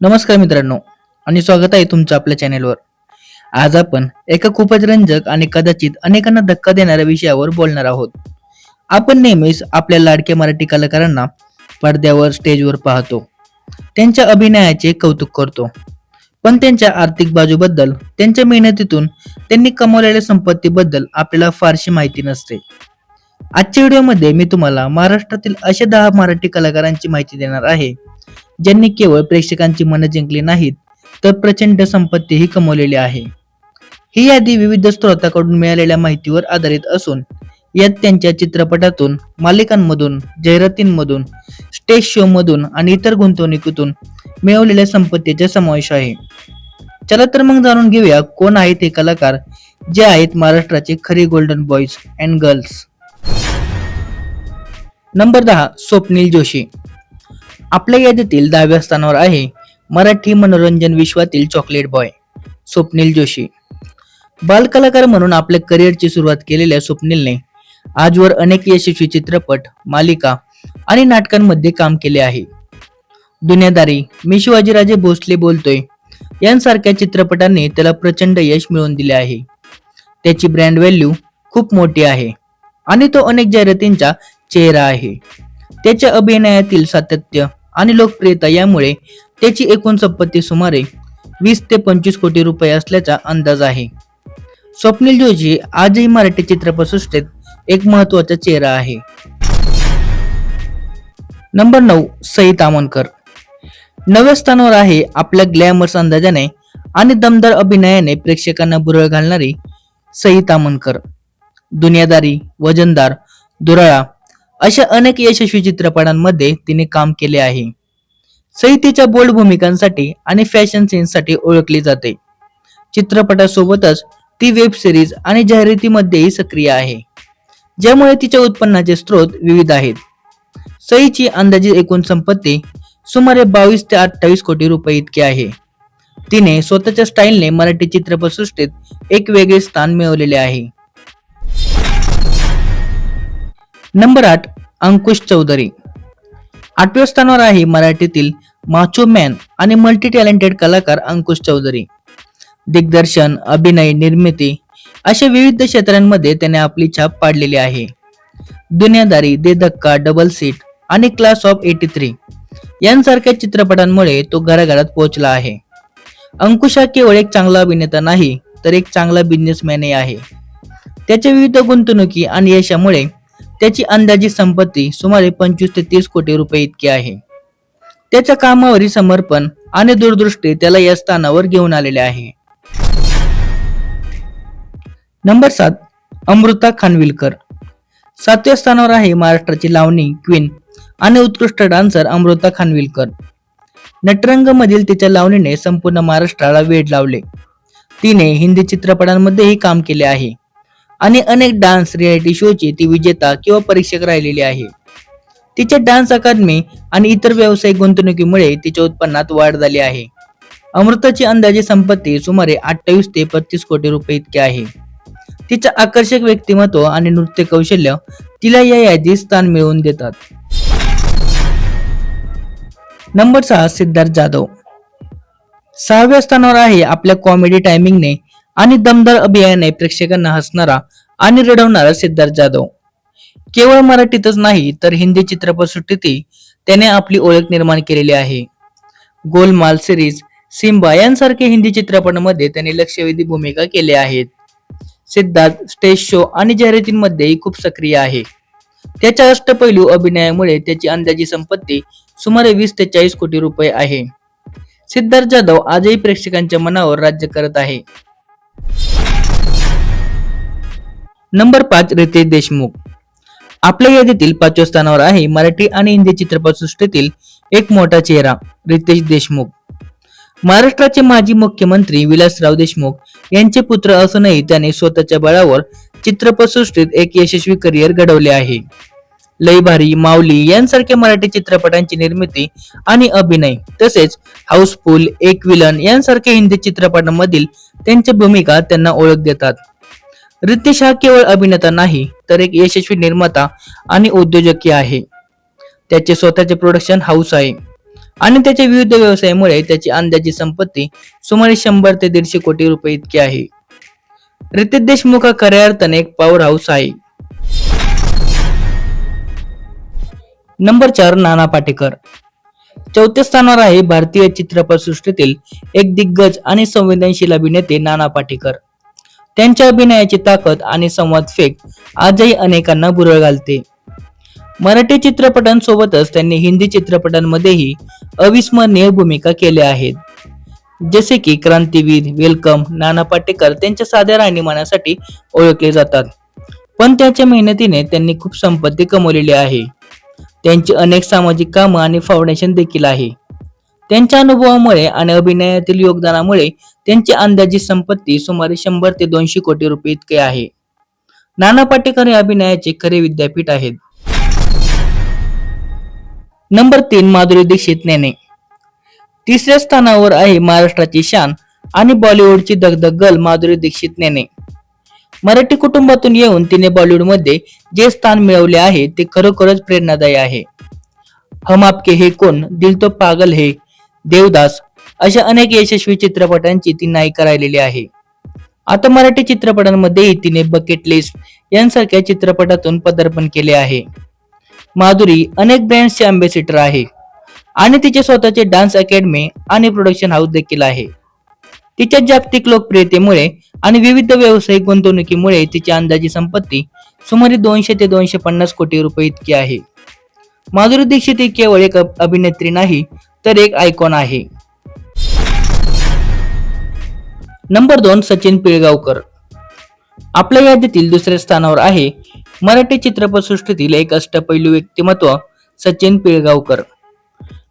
नमस्कार मित्रांनो आणि स्वागत आहे तुमचं आपल्या चॅनेलवर आज आपण एका खूपच रंजक आणि कदाचित अनेकांना धक्का देणाऱ्या विषयावर बोलणार आहोत. आपण नेहमीच आपल्या लाडक्या मराठी कलाकारांना पडद्यावर स्टेजवर पाहतो. त्यांच्या अभिनयाचे कौतुक करतो. पण त्यांच्या आर्थिक बाजूबद्दल त्यांच्या मेहनतीतून त्यांनी कमवलेल्या संपत्तीबद्दल आपल्याला फारशी माहिती नसते. आजच्या व्हिडिओमध्ये मी तुम्हाला महाराष्ट्रातील अशा दहा मराठी कलाकारांची माहिती देणार आहे ज्यांनी केवळ प्रेक्षकांची मनं जिंकली नाहीत तर प्रचंड संपत्तीही कमवलेली आहे. ही यादी विविध स्रोताकडून मिळालेल्या माहितीवर आधारित असून यात त्यांच्या चित्रपटातून मालिकांमधून जाहिरातींमधून स्टेज शो मधून आणि इतर गुंतवणुकीतून मिळवलेल्या संपत्तीचा समावेश आहे. चला तर मग जाणून घेऊया कोण आहेत हे कलाकार जे आहेत महाराष्ट्राचे खरी golden boys and girls number दहा स्वप्नील जोशी. आपल्या यादीतील दहाव्या स्थानावर आहे मराठी मनोरंजन विश्वातील चॉकलेट बॉय स्वप्नील जोशी. बालकलाकार म्हणून आपल्या करिअरची सुरुवात केलेल्या स्वप्नीलने आजवर अनेक यशस्वी चित्रपट मालिका आणि नाटकांमध्ये काम केले आहे. दुनियादारी मी शिवाजीराजे भोसले बोलतोय. यांसारख्या चित्रपटांनी त्याला प्रचंड यश मिळवून दिले आहे. त्याची ब्रँड व्हॅल्यू खूप मोठी आहे. आणि तो अनेक जाहिरातींच्या चेहरा आहे. त्याच्या अभिनयातील सातत्य आणि लोकप्रियता यामुळे त्याची एकूण संपत्ती सुमारे वीस ते पंचवीस कोटी रुपये असल्याचा अंदाज आहे. स्वप्नील जोशी आजही मराठी चित्रपटसृष्टीत एक महत्त्वाचा चेहरा आहे. नंबर नऊ सई तामनकर. नव्या स्थानावर आहे आपल्या ग्लॅमर्स अंदाजाने आणि दमदार अभिनयाने प्रेक्षकांना बुरळ घालणारी सई तामणकर दुनियादारी वजनदार दुराळा अशा अनेक यशस्वी चित्रपटांमध्ये तिने काम केले आहे. सई तिच्या बोल्ड भूमिकांसाठी आणि फॅशन सेन्ससाठी ओळखली जाते. चित्रपटासोबतच ती वेब सिरीज आणि जाहिरातीमध्येही सक्रिय आहे. ज्यामुळे तिच्या उत्पन्नाचे स्रोत विविध आहेत. सईची अंदाजित एकूण संपत्ती सुमारे बावीस ते अठ्ठावीस कोटी रुपये इतकी आहे. तिने स्वतःच्या स्टाईलने मराठी चित्रपटसृष्टीत एक वेगळे स्थान मिळवलेले आहे. नंबर आठ अंकुश चौधरी. आठव्या स्थानावर आहे मराठीतील माचो मॅन आणि मल्टी टॅलेंटेड कलाकार अंकुश चौधरी. दिग्दर्शन अभिनय निर्मिती अशा विविध क्षेत्रांमध्ये त्याने आपली छाप पाडलेली आहे. दुनियादारी दे धक्का डबल सीट आणि क्लास ऑफ एटी थ्री यांसारख्या चित्रपटांमुळे तो घराघरात पोहोचला आहे. अंकुश हा केवळ एक चांगला अभिनेता नाही तर एक चांगला बिझनेसमॅनही आहे. त्याच्या विविध गुंतवणुकी आणि यशामुळे त्याची अंदाजी संपत्ती सुमारे पंचवीस ते तीस कोटी रुपये इतकी आहे. त्याच्या कामावरील समर्पण आणि दूरदृष्टी त्याला या स्थानावर घेऊन आलेले आहे. नंबर सात अमृता खानविलकर. सातव्या स्थानावर आहे महाराष्ट्राची लावणी क्वीन आणि उत्कृष्ट डान्सर अमृता खानविलकर. नटरंग मधील तिच्या लावणीने संपूर्ण महाराष्ट्राला वेड लावले. तिने हिंदी चित्रपटांमध्येही काम केले आहे. आणि अनेक डान्स रियालिटी शोची ती विजेता किंवा परीक्षक राहिलेली आहे. तिच्या डान्स अकादमी आणि इतर व्यावसायिक गुंतवणुकीमुळे तिच्या उत्पन्नात वाढ झाली आहे. अमृताची अंदाजे संपत्ती सुमारे अठ्ठावीस ते पस्तीस कोटी रुपये इतके आहे. तिचं आकर्षक व्यक्तिमत्व आणि नृत्य कौशल्य तिला या यादीत स्थान मिळवून देतात. नंबर सहा सिद्धार्थ जाधव. सहाव्या स्थानावर आहे आपल्या कॉमेडी टायमिंगने आणि दमदार अभियाने प्रेक्षकांना हसणारा आणि रडवणारा सिद्धार्थ जाधव. केवळ मराठीतच नाही तर हिंदी चित्रपटसृष्टीतही त्याने आपली ओळख निर्माण केलेली आहे. गोलमाल सिरीज सिम्बा यांसारख्या हिंदी चित्रपटांमध्ये त्याने लक्षवेधी भूमिका केल्या आहेत. सिद्धार्थ स्टेज शो आणि जाहिरातींमध्येही खूप सक्रिय आहे. त्याच्या अष्टपैलू अभिनयामुळे त्याची अंदाजी संपत्ती सुमारे वीस ते चाळीस कोटी रुपये आहे. सिद्धार्थ जाधव आजही प्रेक्षकांच्या मनावर राज्य करत आहे. नंबर पाच रितेश देशमुख. आपल्या यादीतील पाचव्या स्थानावर आहे मराठी आणि हिंदी चित्रपटसृष्टीतील एक मोठा चेहरा रितेश देशमुख. महाराष्ट्राचे माजी मुख्यमंत्री विलासराव देशमुख यांचे पुत्र असूनही त्याने स्वतःच्या बळावर चित्रपटसृष्टीत एक यशस्वी करिअर घडवले आहे. लयभारी माऊली यांसारख्या मराठी चित्रपटांची निर्मिती आणि अभिनय तसेच हाऊसफुल एक विलन यांसारख्या हिंदी चित्रपटांमधील त्यांच्या भूमिका त्यांना ओळख देतात. रितेश हा केवळ अभिनेता नाही तर एक यशस्वी निर्माता आणि उद्योजकी आहे. त्याचे स्वतःचे प्रोडक्शन हाऊस आहे. आणि त्याच्या विविध व्यवसायामुळे त्याची अंदाजी संपत्ती सुमारे शंभर ते दीडशे कोटी रुपये इतकी आहे. रितेश देशमुख हा खऱ्या अर्थाने एक पॉवर हाऊस आहे. नंबर चार नाना पाटेकर. चौथ्या स्थानावर आहे भारतीय चित्रपटसृष्टीतील एक दिग्गज आणि संवेदनशील अभिनेते नाना पाटेकर. त्यांच्या अभिनयाची ताकद आणि संवाद फेक आजही अनेकांना बुरळ घालते. मराठी चित्रपटांसोबतच त्यांनी हिंदी चित्रपटांमध्येही अविस्मरणीय भूमिका केल्या आहेत. जसे की क्रांतीवीर वेलकम नाना पाटेकर त्यांच्या साध्या राहणीमानासाठी ओळखले जातात. पण त्याच्या मेहनतीने त्यांनी खूप संपत्ती कमवलेली आहे. त्यांची अनेक सामाजिक कामं आणि फाउंडेशन देखील आहे. त्यांच्या अनुभवामुळे आणि अभिनयातील योगदानामुळे त्यांची अंदाजी संपत्ती सुमारे शंभर ते दोनशे कोटी रुपये इतके आहे. नाना पाटेकर हे अभिनयाचे खरे विद्यापीठ आहेत. नंबर तीन माधुरी दीक्षित नेने तिसऱ्या स्थानावर आहे महाराष्ट्राची शान आणि बॉलिवूडची दगदग गर्ल माधुरी दीक्षित नेने मराठी कुटुंबातून येऊन तिने बॉलिवूडमध्ये जे स्थान मिळवले आहे ते खरोखरच प्रेरणादायी आहे. हम आपके हे कोण? दिल तो पागल हे. देवदास अशा अनेक यशस्वी चित्रपटांची ती नायिका राहिलेली आहे. आता मराठी चित्रपटांमध्येही तिने बकेट लिस्ट यांसारख्या चित्रपटातून पदार्पण केले आहे. माधुरी अनेक ब्रँड्सचे अँबेसिडर आहे. आणि तिचे स्वतःचे डान्स अकॅडमी आणि प्रोडक्शन हाऊस देखील आहे. तिच्या जागतिक लोकप्रियतेमुळे आणि विविध व्यावसायिक गुंतवणुकीमुळे तिची अंदाजी संपत्ती सुमारे दोनशे ते दोनशे पन्नास कोटी रुपये इतकी आहे. माधुरी दीक्षित ही केवळ एक अभिनेत्री नाही तर एक आयकॉन आहे. नंबर दोन सचिन पिळगावकर. आपल्या यादीतील दुसऱ्या स्थानावर आहे मराठी चित्रपटसृष्टीतील एक अष्टपैलू व्यक्तिमत्व सचिन पिळगावकर.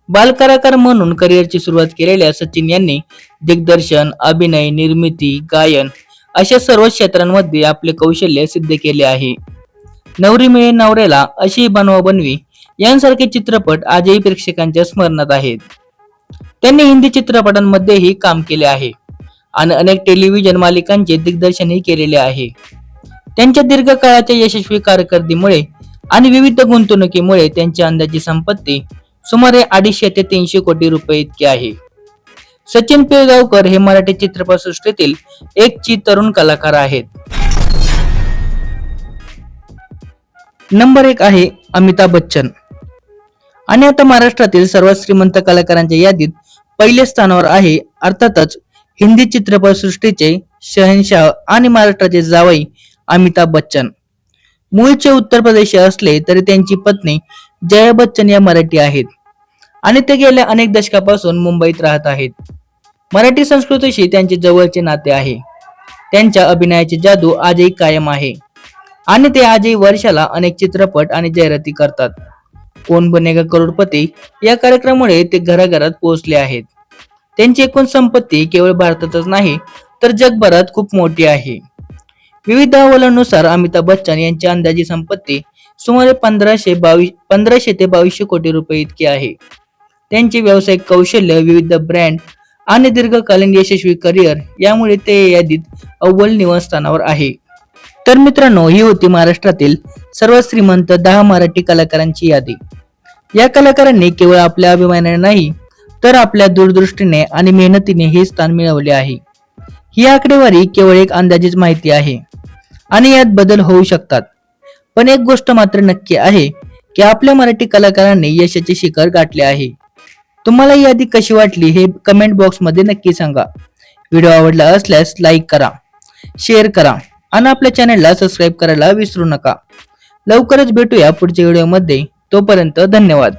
बालकलाकार म्हणून करिअरची सुरुवात केलेल्या सचिन यांनी दिग्दर्शन अभिनय निर्मिती गायन अशा सर्व क्षेत्रांमध्ये आपले कौशल्य सिद्ध केले आहे. नवरी मिळे नवऱ्याला अशी बनवा बनवी यांसारखे चित्रपट आजही प्रेक्षकांच्या स्मरणात आहेत. त्यांनी हिंदी चित्रपटांमध्येही काम केले आहे आणि अनेक टेलिव्हिजन मालिकांचे दिग्दर्शनही केलेले आहे. त्यांच्या दीर्घकाळाच्या यशस्वी कारकिर्दीमुळे आणि विविध गुंतवणुकीमुळे त्यांची अंदाजी संपत्ती सुमारे अडीचशे ते तीनशे कोटी रुपये इतकी आहे. सचिन पिळगावकर हे मराठी चित्रपटसृष्टीतील एक ची तरुण कलाकार आहेत. नंबर एक आहे अमिताभ बच्चन. आणि आता महाराष्ट्रातील सर्वात श्रीमंत कलाकारांच्या यादीत पहिल्या स्थानावर आहे अर्थातच हिंदी चित्रपटसृष्टीचे शहनशाह आणि महाराष्ट्राचे जावई अमिताभ बच्चन. मूळचे उत्तर प्रदेश असले तरी त्यांची पत्नी जया बच्चन या मराठी आहेत. आणि ते गेल्या अनेक दशकापासून मुंबईत राहत आहेत. मराठी संस्कृतीशी त्यांचे जवळचे नाते आहे. त्यांच्या अभिनयाची जादू आजही कायम आहे. आणि ते आजही वर्षाला अनेक चित्रपट आणि जाहिराती करतात. कोण बनेगा करोडपती? या कार्यक्रमामुळे ते घराघरात पोहोचले आहेत. त्यांची एकूण संपत्ती केवळ भारतातच नाही तर जगभरात खूप मोठी आहे. विविध अहवालानुसार अमिताभ बच्चन यांची अंदाजी संपत्ती सुमारे पंधराशे बावीस पंधराशे ते बावीसशे कोटी रुपये इतकी आहे. त्यांचे व्यावसायिक कौशल्य विविध ब्रँड आणि दीर्घकालीन यशस्वी करिअर यामुळे ते यादीत अव्वल निवासस्थानावर आहे. तर मित्रांनो ही होती महाराष्ट्रातील सर्वात श्रीमंत दहा मराठी कलाकारांची यादी. या कलाकारांनी केवळ आपल्या अभिमानाने नाही तर आपल्या दूरदृष्टीने आणि मेहनतीने हे स्थान मिळवले आहे. ही आकडेवारी केवळ एक अंदाजेच माहिती आहे आणि यात बदल होऊ शकतात. पण एक गोष्ट मात्र नक्की आहे की आपल्या मराठी कलाकारांनी यशाचे शिखर गाठले आहे. तुम्हाला ही यादी कशी वाटली हे कमेंट बॉक्समध्ये नक्की सांगा. व्हिडिओ आवडला असल्यास लाईक करा शेअर करा आणि आपल्या चॅनलला सबस्क्राईब करायला विसरू नका. लवकरच भेटूया पुढच्या व्हिडिओमध्ये तोपर्यंत धन्यवाद.